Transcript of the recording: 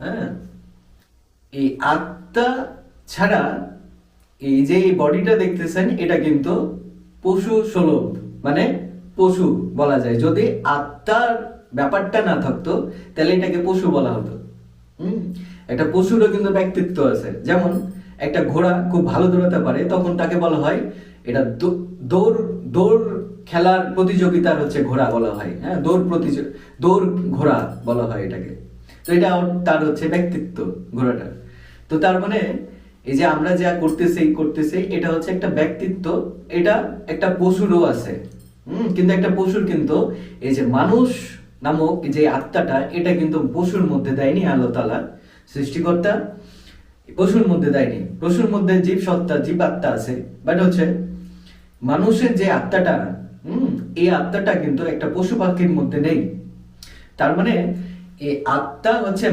হ্যাঁ? এই আত্মা ছাড়া এই যে বডিটা দেখতেছেন, এটা কিন্তু পশু সুলভ মানে পশু বলা যায়। যদি আত্মার ব্যাপারটা না থাকতো, তাহলে এটাকে পশু বলা হতো। একটা পশুরও কিন্তু ব্যক্তিত্ব আছে। যেমন একটা ঘোড়া খুব ভালো দৌড়াতে পারে, তখন তাকে বলা হয়, এটা দৌড় দৌড় খেলার প্রতিযোগিতার হচ্ছে ঘোড়া বলা হয়। হ্যাঁ দৌড় প্রতিযোগ, দৌড় ঘোড়া বলা হয় এটাকে। তো এটা তার হচ্ছে ব্যক্তিত্ব ঘোড়াটা তো তার মানে এই যে আমরা যা করতেছি করতেছি, এটা হচ্ছে একটা ব্যক্তিত্ব, এটা একটা পশুরও আছে। হুম, কিন্তু একটা পশুর কিন্তু এই যে মানুষ নামক যে আত্মাটা, এটা কিন্তু পশুর মধ্যে দেয়নি আল্লাহ তালা সৃষ্টিকর্তা। পশুর মধ্যে দেয়নি। পশুর মধ্যে জীব সত্তা, জীব আত্মা আছে। বাট হচ্ছে মানুষের যে আত্মাটা, হুম, এই আত্মাটা কিন্তু একটা পশু পাখির মধ্যে নেই। তার মানে এই আত্মা হচ্ছে